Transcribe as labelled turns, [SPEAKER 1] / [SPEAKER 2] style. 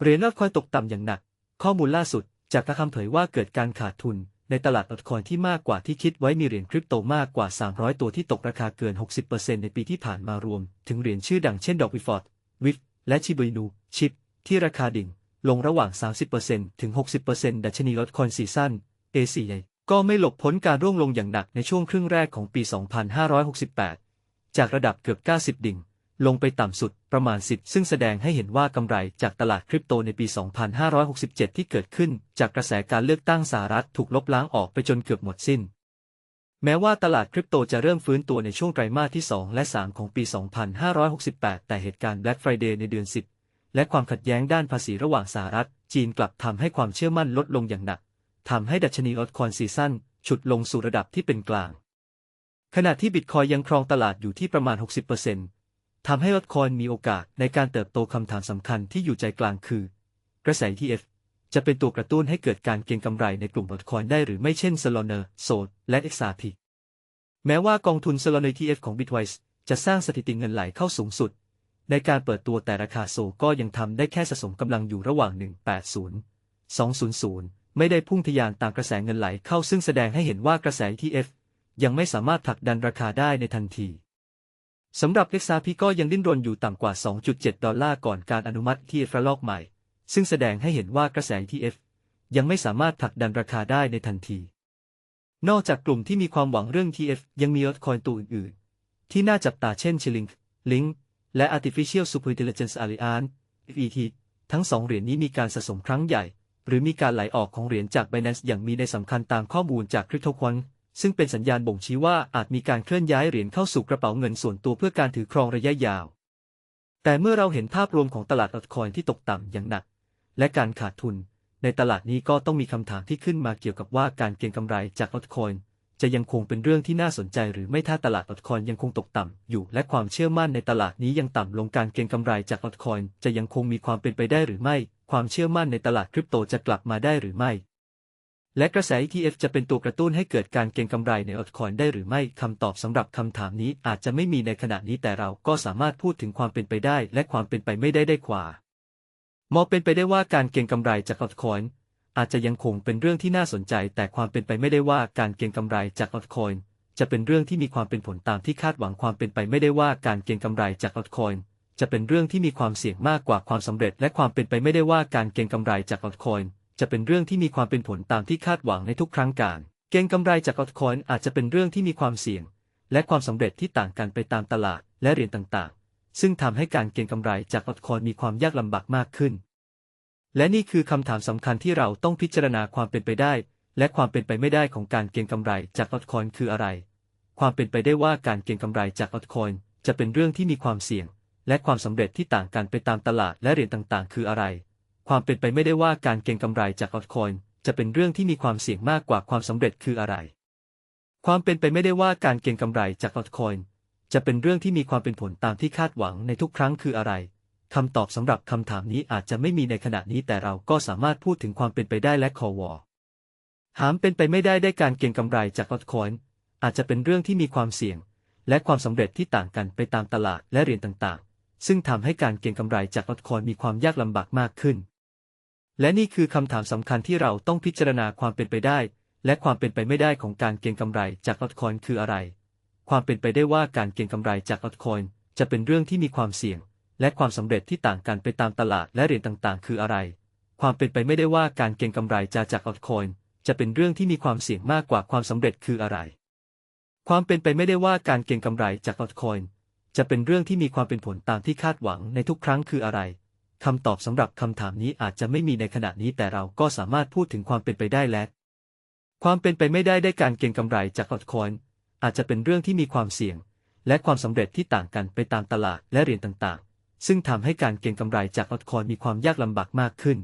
[SPEAKER 1] เหรียญลอตคอยตกต่ำอย่างหนัก ข้อมูลล่าสุด จากกระคำเผยว่าเกิดการขาดทุน ในตลาดลอตคอยที่มากกว่าที่คิดไว้มีเหรียญคริปโตมากกว่า 300 ตัวที่ตกราคาเกิน 60%ในปีที่ผ่านมารวม ถึงเหรียญชื่อดังเช่นดอกวิฟอร์ดวิฟและชิบุยนูชิป ที่ราคาดิ่ง ลงระหว่าง 30%ถึง 60%ดัชนีลอตคอยซีซั่น ACA ก็ไม่หลบพ้นการร่วงลงอย่างหนักในช่วงครึ่งแรกของปี 2568 จากระดับเกือบ 90 ดิ่ง ลงไปต่ำสุดประมาณ 10 ซึ่งแสดงให้เห็นว่ากำไรจากตลาดคริปโตในปี 2567 ที่เกิดขึ้น จากกระแสการเลือกตั้งสหรัฐถูกลบล้างออกไปจนเกือบหมดสิ้น แม้ว่าตลาดคริปโตจะเริ่มฟื้นตัวในช่วงไตรมาสที่ 2 และ 3 ของปี 2568 แต่เหตุการณ์ Black Friday ในเดือน 10 และความขัดแย้งด้านภาษีระหว่างสหรัฐ จีนกลับทำให้ความเชื่อมั่นลดลงอย่างหนักทำให้ดัชนีออทคอนซีซั่นฉุดลงสู่ระดับที่เป็นกลาง ขณะที่บิตคอยยังครองตลาดอยู่ที่ประมาณ 60% ทำให้ลอตคอยมีโอกาสในการเติบโตคำถามสำคัญที่อยู่ใจกลางคือ กระแส ETF จะเป็นตัวกระตุ้นให้เกิดการเก็งกำไรในกลุ่มลอตคอยได้หรือไม่เช่น Solana, SOL และ XRP แม้ว่ากองทุน Solana ETF ของ Bitwise จะสร้างสถิติเงินไหลเข้าสูงสุด ในการเปิดตัวแต่ราคาโซก็ยังทำได้แค่สะสมกำลังอยู่ระหว่าง 180 200 ไม่ได้พุ่งทะยานตามกระแสเงินไหลเข้าซึ่งแสดงให้เห็นว่ากระแส ETF ยังไม่สามารถผลักดันราคาได้ในทันที สำหรับ XRP ก็ยังดิ้นรนอยู่ต่ำกว่า 2.7 ดอลลาร์ก่อนการอนุมัติ ETF ระลอกใหม่ ซึ่งแสดงให้เห็นว่ากระแส ETF ยังไม่สามารถผลักดันราคาได้ในทันที นอกจากกลุ่มที่มีความหวังเรื่อง TF ยังมี altcoin ตัวอื่นๆ ที่น่าจับตาเช่น Shilling Link และ Artificial Super Intelligence Alliance ET ทั้งสองเหรียญนี้มีการสะสมครั้งใหญ่ หรือมีการไหลออกของเหรียญจาก Binance อย่างมีในสำคัญตามข้อมูลจาก CryptoQuant ซึ่งเป็นสัญญาณบ่งชี้ว่าอาจมีการเคลื่อนย้ายเหรียญเข้าสู่กระเป๋าเงินส่วนตัวเพื่อการถือครองระยะยาว แต่เมื่อเราเห็นภาพรวมของตลาด altcoin ที่ตกต่ำอย่างหนัก และการขาดทุน ในตลาดนี้ก็ต้องมีคำถามที่ขึ้นมาเกี่ยวกับว่าการเก็งกำไรจาก altcoin จะยังคงเป็นเรื่องที่น่าสนใจหรือไม่ถ้าตลาด altcoin ยังคงตกต่ำอยู่ และความเชื่อมั่นในตลาดนี้ยังต่ำลงการเก็งกำไรจาก altcoin จะยังคงมีความเป็นไปได้หรือไม่ ความเชื่อมั่นในตลาดคริปโตจะกลับมาได้หรือไม่ และกระแส ETF จะเป็นตัวกระตุ้นให้เกิดการเก็งกำไรใน altcoin ได้หรือไม่คำตอบสำหรับคำถามนี้อาจจะไม่มีในขณะนี้แต่เราก็สามารถพูดถึงความเป็นไปได้และความเป็นไปไม่ได้ได้กว่า มองเป็นไปได้ว่าการเก็งกำไรจาก altcoin อาจจะยังคงเป็นเรื่องที่น่าสนใจ แต่ความเป็นไปไม่ได้ว่าการเก็งกำไรจาก altcoin จะเป็นเรื่องที่มีความเป็นผลตามที่คาดหวังความเป็นไปไม่ได้ว่าการเก็งกำไรจาก altcoin จะเป็นเรื่องที่มีความเสี่ยงมากกว่าความสำเร็จ และความเป็นไปไม่ได้ว่าการเก็งกำไรจาก altcoin จะเป็นเรื่องที่มีความเป็นผลตามที่คาดหวังในทุกครั้งการ เก็งกำไรจาก altcoin อาจจะเป็นเรื่องที่มีความเสี่ยง และความสำเร็จที่ต่างกันไปตามตลาดและเหรียญต่างๆ ซึ่งทำให้การเก็งกำไรจาก altcoin มีความยากลำบากมากขึ้น และนี่คือคำถามสำคัญที่เราต้องพิจารณาความเป็นไปได้ และความเป็นไปไม่ได้ของการเก็งกำไรจาก altcoin คืออะไร ความเป็นไปได้ว่าการเก็งกำไรจาก altcoin จะเป็นเรื่องที่มีความเสี่ยง และความสำเร็จที่ต่างกันไปตามตลาดและเหรียญต่างๆ คืออะไร ความเป็นไปไม่ได้ว่าการเก็งกำไรจาก altcoin จะเป็นเรื่องที่มีความเสี่ยงมากกว่าความสำเร็จคืออะไร ความเป็นไปไม่ได้ว่าการเก็งกำไรจาก altcoin จะเป็นเรื่องที่มีความเป็นผลตามที่คาดหวังในทุกครั้งคืออะไรคำตอบสำหรับคำถามนี้อาจจะไม่มีในขณะนี้แต่เราก็สามารถพูดถึงความเป็นไปได้และคอวอหามเป็นไปไม่ได้ได้การเก็งกำไรจาก altcoin อาจจะเป็นเรื่องที่มีความเสี่ยง และความสำเร็จที่ต่างกันไปตามตลาดและเหรียญต่างๆ ซึ่งทำให้การเก็งกำไรจาก altcoin มีความยากลำบากมากขึ้น และนี่คือคำถามสำคัญที่เราต้องพิจารณาความเป็นไปได้ และความเป็นไปไม่ได้ของการเก็งกำไรจาก altcoin คืออะไร ความเป็นไปได้ว่าการเก็งกำไรจาก altcoin จะเป็นเรื่องที่มีความเสี่ยง และความสำเร็จที่ต่างกันไปตามตลาดและเหรียญต่างๆ คืออะไร ความเป็นไปไม่ได้ว่าการเก็งกำไรจากจาก altcoin จะเป็นเรื่องที่มีความเสี่ยงมากกว่าความสำเร็จคืออะไร ความเป็นไปไม่ได้ว่าการเก็งกำไรจาก altcoin จะเป็นเรื่องที่มีความเป็นผลตามที่คาดหวังในทุกครั้งคืออะไร คำตอบสำหรับคำถามนี้อาจจะไม่มีในขณะนี้แต่เราก็สามารถพูดถึงความเป็นไปได้และ ความเป็นไปไม่ได้ได้การเก็งกำไรจากอดคอยอาจจะเป็นเรื่องที่มีความเสี่ยง และความสำเร็จที่ต่างกันไปตามตลาดและเหรียญต่างๆ ซึ่งทำให้การเก็งกำไรจากอดคอยมีความยากลำบากมากขึ้น